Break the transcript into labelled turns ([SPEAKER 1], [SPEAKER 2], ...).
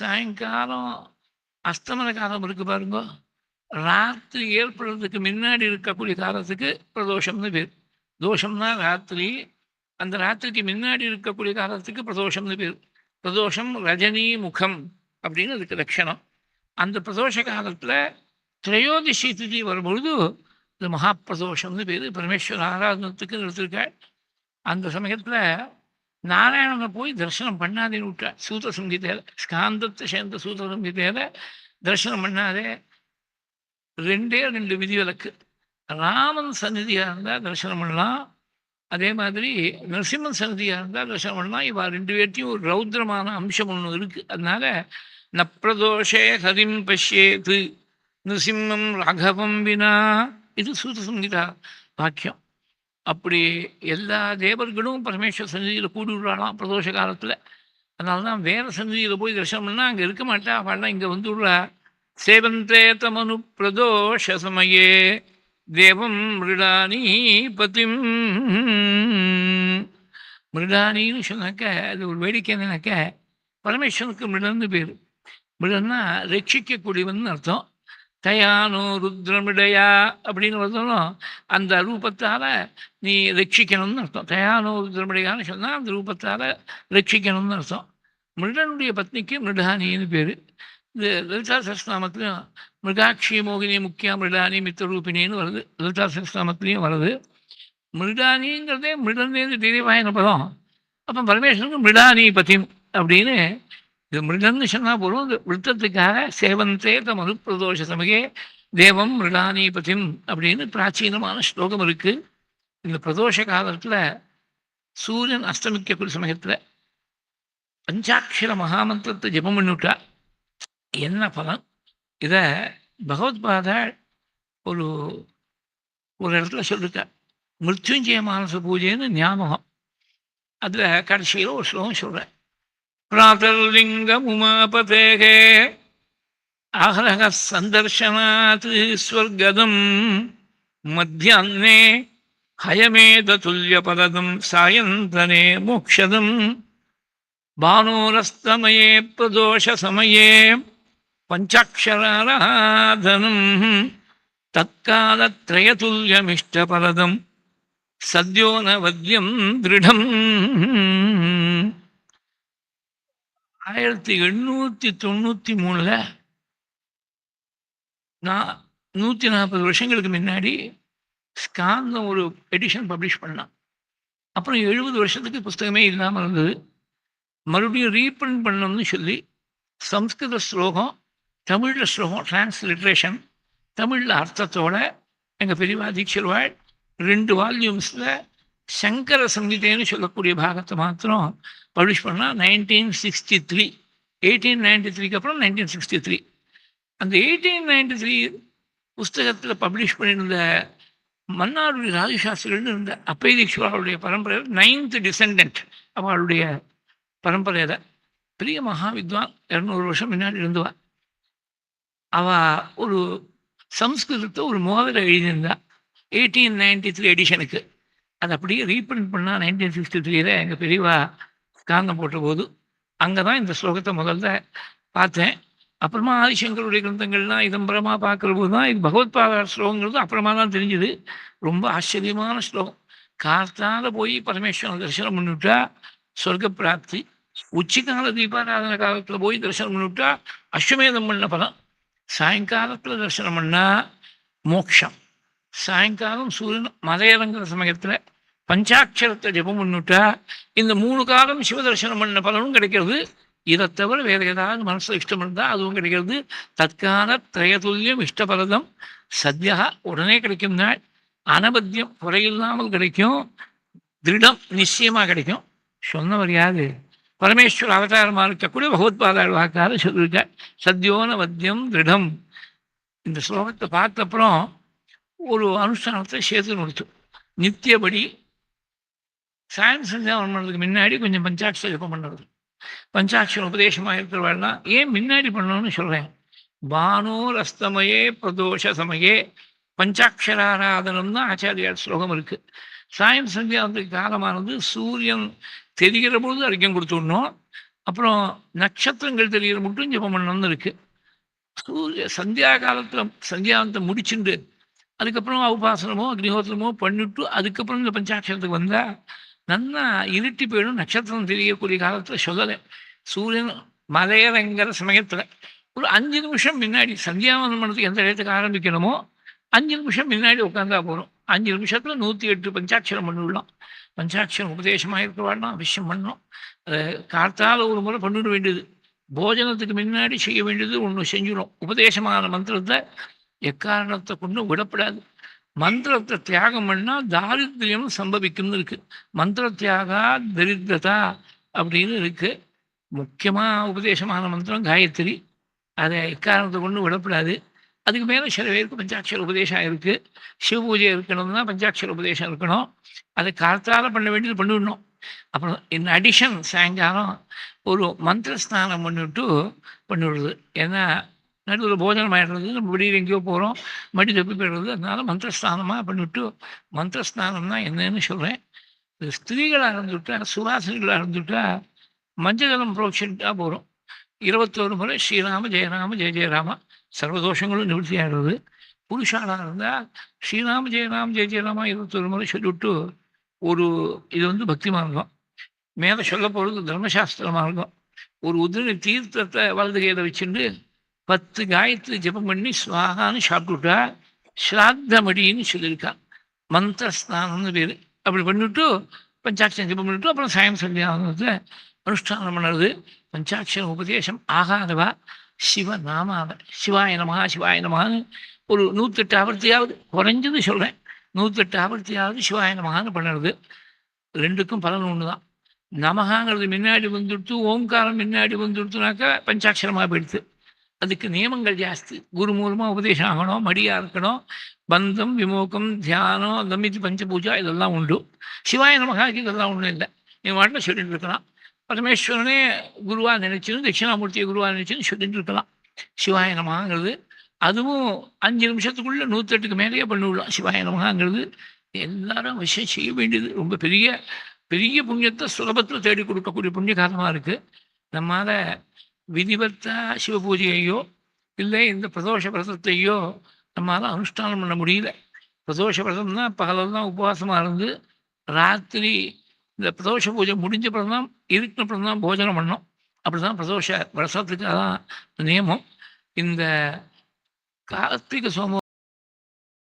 [SPEAKER 1] சாயங்காலம் அஸ்தமன காலம் இருக்கு பாருங்க. ராத்திரி ஏற்படுறதுக்கு முன்னாடி இருக்கக்கூடிய காலத்துக்கு பிரதோஷம்னு பேர். தோஷம்னா ராத்திரி அந்த ராத்திரிக்கு முன்னாடி இருக்கக்கூடிய காலத்துக்கு பிரதோஷம்னு பேர். பிரதோஷம் ரஜினி முகம் அப்படின்னு அதுக்கு லட்சணம். அந்த பிரதோஷ காலத்தில் திரையோதிஷி திதி வரும்பொழுது இது மகாபிரதோஷம்னு பேர். பரமேஸ்வர ஆராதனத்துக்கு நிறுத்திருக்காள் அந்த சமயத்தில் நாராயணனை போய் தரிசனம் பண்ணாதேன்னு விட்டா சூத சங்கீதையில் ஸ்காந்தத்தை சேர்ந்த சூத சங்கீதையில் தரிசனம் பண்ணாதே. ரெண்டே ரெண்டு விதிவிலக்கு. ராமன் சந்நிதியாக இருந்தால் தரிசனம் பண்ணலாம். அதே மாதிரி நரசிம்மன் சந்நிதியாக இருந்தால் தரிசனம் பண்ணலாம். இவா ரெண்டு பேர்த்தையும் ஒரு ரௌத்ரமான அம்சம் ஒன்று இருக்குது அதனால நப்ரதோஷே ஹரிம் பஷ்யேது நரசிம்மம் ராகவம் வினா. இது சூத சங்கீதா வாக்கியம். அப்படி எல்லா தேவர்களும் பரமேஸ்வர சந்நிதியில் கூடிவிடுவாளாம் பிரதோஷ காலத்தில். அதனால தான் வேறு சந்நிதியில் போய் தரிசனம் பண்ணால் அங்கே இருக்க மாட்டா. அவள்லாம் இங்கே வந்துவிடுறா சேவந்தே தமனு பிரதோஷ சமயே. தேவம் மிருடானி பத்திம். மிருடானின்னு சொன்னாக்க அது ஒரு வேடிக்கை என்னன்னாக்க பரமேஸ்வரனுக்கு மிருடன்னு பேர். மிருடன்னா ரட்சிக்கக்கூடியவன் அர்த்தம். தயானோ ருத்ரமிடையா அப்படின்னு வந்தாலும் அந்த ரூபத்தால் நீ ரட்சிக்கணும்னு அர்த்தம். தயானோ ருத்ரமிடையான்னு சொன்னால் அந்த ரூபத்தால் ரட்சிக்கணும்னு அர்த்தம். மிருடனுடைய பத்னிக்கு மிருடானின்னு பேர். இது லலிதா சஸ்நாமத்துலையும் மிருகாட்சி மோகினி முக்கியா மிருடானி மித்திரூபிணின்னு வருது. லலிதா சஸ்நாமத்துலேயும் வருது. மிருடானிங்கிறதே மிருடந்தேந்து திரியவாயன பதம். அப்போ பரமேஸ்வரனுக்கு மிருடானி பத்தின் அப்படின்னு இது மிருடன்னு சொன்னால் போதும் இந்த விருத்தத்துக்காக சேவந்தே த பிரதோஷ சமகே தேவம் மிருடானீபதிம் அப்படின்னு பிராச்சீனமான ஸ்லோகம் இருக்கு. இந்த பிரதோஷ காலத்தில் சூரியன் அஸ்தமிக்கக்கூடிய சமயத்தில் பஞ்சாட்சர மகாமந்திரத்தை ஜெபம் பண்ணிவிட்டா என்ன பலன்? இதை பகவத்பாதா ஒரு ஒரு இடத்துல சொல்லிருக்கா. மிருத்யுஞ்சய மானச பூஜைன்னு ஞாபகம். அதில் கடைசியில் ஒரு ஸ்லோகம் சொல்கிறேன் ప్రాతర్లింగముమాపతే అహరహ సందర్శనాత్ స్వర్గదం. మధ్యాహ్నే హయమేదతుల్యపదం సాయంతనే మోక్షదం. భానోరస్తమయే ప్రదోషసమయే పంచాక్షరారాధనం. తత్కాలత్రయతుల్యమిష్టపరదం సద్యోనవద్యం దృఢం. ஆயிரத்தி எண்ணூற்றி தொண்ணூற்றி மூணில் நான் நூற்றி நாற்பது வருஷங்களுக்கு முன்னாடி ஸ்காந்தம் ஒரு எடிஷன் பப்ளிஷ் பண்ணான். அப்புறம் எழுபது வருஷத்துக்கு புஸ்தகமே இல்லாமல் இருந்தது. மறுபடியும் ரீப்ரிண்ட் பண்ணணும்னு சொல்லி சம்ஸ்கிருத ஸ்லோகம் தமிழில் ஸ்லோகம் டிரான்ஸ்லிட்ரேஷன் தமிழில் அர்த்தத்தோட எங்கள் பெரியவா தீட்சர்வாள் ரெண்டு வால்யூம்ஸில் சங்கர சங்கீதேன்னு சொல்லக்கூடிய பாகத்தை மாத்திரம் பப்ளிஷ் பண்ணால் nineteen sixty three eighteen ninety த்ரீக்கு அப்புறம் நைன்டீன் சிக்ஸ்டி த்ரீ அந்த எயிட்டீன் நைன்டி த்ரீ புஸ்தகத்தில் பப்ளிஷ் பண்ணியிருந்த மன்னாருடைய ராஜசாஸ்திரிகள் இருந்த அப்பை பரம்பரை பரம்பரையில் நைன்த் டிசெண்டன்ட் அவளுடைய பரம்பரையில் பெரிய மகா வித்வான் இரநூறு வருஷம் முன்னாடி இருந்துவா அவ ஒரு சம்ஸ்கிருதத்தை ஒரு மோதிரை எழுதியிருந்தா எயிட்டீன் நைன்டி த்ரீ எடிஷனுக்கு அதை அப்படியே ரீப்ரிண்ட் பண்ணால் நைன்டீன் சிக்ஸ்டி த்ரீல எங்கள் பெரியவா காந்தம் போட்டபோது அங்கே தான் இந்த ஸ்லோகத்தை முதல்ல பார்த்தேன். அப்புறமா ஆதிசங்கருடைய கிரந்தங்கள்லாம் இதம்பரமாக பார்க்குற போது தான் இது பகவத்பாத ஸ்லோகங்கிறது அப்புறமா தான் தெரிஞ்சுது. ரொம்ப ஆச்சரியமான ஸ்லோகம். கார்த்தால போய் பரமேஸ்வரன் தரிசனம் பண்ணிவிட்டா சொர்க்க பிராப்தி உச்சிக்கால தீபாராதன காலத்தில் போய் தரிசனம் பண்ணிவிட்டா அஸ்வமேதம் பண்ண பலம் சாயங்காலத்தில் தரிசனம் பண்ணால் மோட்சம் சாயங்காலம் சூரியன் மலையிறங்குற சமயத்தில் பஞ்சாட்சரத்தை ஜெபம் பண்ணிவிட்டா இந்த மூணு காலம் சிவதர்சனம் பண்ண பலனும் கிடைக்கிறது. இதை தவிர வேறு ஏதாவது மனசில் இஷ்டம் இருந்தால் அதுவும் கிடைக்கிறது. தற்கால திரயதுல்யம் இஷ்டபரதம் சத்யா உடனே கிடைக்கும் நாள். அனபத்தியம் குறையில்லாமல் கிடைக்கும். திருடம் நிச்சயமாக கிடைக்கும். சொன்னவர் யாரு? பரமேஸ்வர அவதாரமாக இருக்கக்கூடிய பகவத்பாதாள் வாக்காக சொல்லியிருக்க சத்யோன வத்தியம் திருடம். இந்த ஸ்லோகத்தை பார்த்த அப்புறம் ஒரு அனுஷ்டானத்தை சேர்த்து நிறுத்தும் நித்தியபடி சாயம் சந்தியாவனம் பண்ணுறதுக்கு முன்னாடி கொஞ்சம் பஞ்சாட்சர ஜபம் பண்ணுறது. பஞ்சாட்சர உபதேசமாக இருக்கிறவாள்னா ஏன் முன்னாடி பண்ணணும்னு சொல்கிறேன் பானோரஸ்தமயே பிரதோஷ சமயே. பஞ்சாட்சராராதனம் தான் ஆச்சாரியார் ஸ்லோகம் இருக்குது சாயம் சந்தியாவத்துக்கு காலமானது சூரியன் தெரிகிற பொழுது அடிக்கம் கொடுத்துடணும் அப்புறம் நட்சத்திரங்கள் தெரிகிற மட்டும் ஜபம் பண்ணணும்னு இருக்கு. சூரிய சந்தியா காலத்தில் சந்தியாவந்தம் முடிச்சுண்டு அதுக்கப்புறம் உபாசனமோ அக்னிஹோத்திரமோ பண்ணிட்டு அதுக்கப்புறம் இந்த பஞ்சாட்சரத்துக்கு வந்தால் நல்லா இருட்டி போயிடும் நட்சத்திரம் தெரியக்கூடிய காலத்தில் சொல்லலை சூரியன் மலையறங்கிற சமயத்தில் ஒரு அஞ்சு நிமிஷம் முன்னாடி சந்தியாவந்தம் பண்ணுறதுக்கு எந்த இடத்துக்கு ஆரம்பிக்கணுமோ அஞ்சு நிமிஷம் முன்னாடி உட்காந்தா போகிறோம் அஞ்சு நிமிஷத்தில் நூற்றி எட்டு பஞ்சாட்சரம் பண்ணிவிடலாம் பஞ்சாட்சரம் உபதேசமாக இருக்கிறவாள்னா அவசியம் பண்ணணும் கார்த்தால் ஒரு முறை பண்ணிட வேண்டியது போஜனத்துக்கு முன்னாடி செய்ய வேண்டியது ஒன்று செஞ்சிடும் உபதேசமான மந்திரத்தை எக்காரணத்தை கொண்டும் விடப்படாது மந்திரத்தை தியாகம் பண்ணால் தாரித்யம் சம்பவிக்கும்னு இருக்குது மந்திர தியாகா தரித்திரதா அப்படின்னு இருக்குது முக்கியமாக உபதேசமான மந்திரம் காயத்ரி. அதை எக்காரணத்தை கொண்டு விடப்படாது. அதுக்கு மேலே சில பேருக்கு பஞ்சாட்சர உபதேசம் இருக்குது சிவ பூஜை இருக்கணும்னா பஞ்சாட்சர உபதேசம் இருக்கணும். அதை காலத்தால் பண்ண வேண்டியது பண்ணிவிடணும் அப்புறம் இன் அடிஷன் சாயங்காலம் ஒரு மந்திர ஸ்நானம் பண்ணிவிட்டு பண்ணிவிடுது ஏன்னா நடுவில் போஜனம் ஆகிடுறது நம்ம வெளியில் எங்கேயோ போகிறோம் மடி தப்பி போயிடுறது அதனால மந்திரஸ்நானமாக பண்ணிவிட்டு மந்திர தான் என்னன்னு சொல்கிறேன் ஸ்திரீகளாக இருந்துவிட்டா சுவாசினிகளாக இருந்துவிட்டா மஞ்சளம் புரோட்சிட்டா போகிறோம் இருபத்தோரு முறை ஸ்ரீராம ஜெயராம ஜெய ஜெயராம சர்வதோஷங்களும் நிவர்த்தி ஆகிடுறது புருஷாளாக இருந்தால் ஸ்ரீராம ஜெயராம ஜெய ஜெயராமா இருபத்தொரு முறை சொல்லிவிட்டு ஒரு இது வந்து பக்தி மார்க்கம். மேலே சொல்ல போகிறது தர்மசாஸ்திர மார்க்கம். ஒரு உதிரி தீர்த்தத்தை வலது கையில் வச்சுட்டு பத்து காயத்ரி ஜெபம் பண்ணி சுவாகான்னு சாப்பிட்டுட்டா ஸ்ராத்தமடின்னு சொல்லியிருக்கான். மந்திரஸ்நானம்னு பேர். அப்படி பண்ணிவிட்டு பஞ்சாட்சரம் ஜெபம் பண்ணிவிட்டு அப்புறம் சாயம் சந்தியானத்தை அனுஷ்டானம் பண்ணுறது. பஞ்சாட்சரம் உபதேசம் ஆகாதவா? சிவ நாமாவ சிவாய நமகா சிவாய நமகான்னு ஒரு நூற்றெட்டு ஆவர்த்தியாவது குறைஞ்சது சொல்கிறேன் நூற்றெட்டு ஆவர்த்தியாவது சிவாய நமகான்னு பண்ணுறது. ரெண்டுக்கும் பலன் ஒன்று தான் நமகாங்கிறது முன்னாடி வந்துடுத்து ஓம்காரம் முன்னாடி வந்துடுத்துனாக்கா பஞ்சாட்சரமாக போயிடுது அதுக்கு நியமங்கள் ஜாஸ்தி. குரு மூலமாக உபதேசம் ஆகணும் மடியாக இருக்கணும் பந்தம் விமோகம் தியானம் தமிதி பஞ்சபூஜா இதெல்லாம் உண்டு. சிவாய நமகாக்கு இதெல்லாம் ஒன்றும் இல்லை. நீ வாட்டில் சொல்லிட்டு இருக்கலாம். பரமேஸ்வரனே குருவாக நினைச்சுன்னு தட்சிணாமூர்த்தியை குருவாக நினைச்சுன்னு சொல்லிட்டு இருக்கலாம். சிவாய நமகாங்கிறது. அதுவும் அஞ்சு நிமிஷத்துக்குள்ளே நூற்றெட்டுக்கு மேலேயே பண்ணிவிடலாம். சிவாய நமகாங்கிறது. எல்லாரும் விஷயம் செய்ய வேண்டியது. ரொம்ப பெரிய பெரிய புண்ணியத்தை சுலபத்தில் தேடி கொடுக்கக்கூடிய புண்ணிய காலமாக இருக்குது நம்மால் விதிவத்த சிவ பூஜையையோ இல்லை இந்த பிரதோஷ விரதத்தையோ நம்மளால் அனுஷ்டானம் பண்ண முடியல. பிரதோஷ விரதம்னா பகலெல்லாம் உபவாசமாக இருந்து ராத்திரி இந்த பிரதோஷ பூஜை முடிஞ்ச அப்புறம் தான் இருக்கிற அப்புறம் தான் போஜனம் பண்ணோம் அப்படி தான் பிரதோஷ விரதத்துக்கு அதான் நியமம். இந்த கார்த்திகை சோம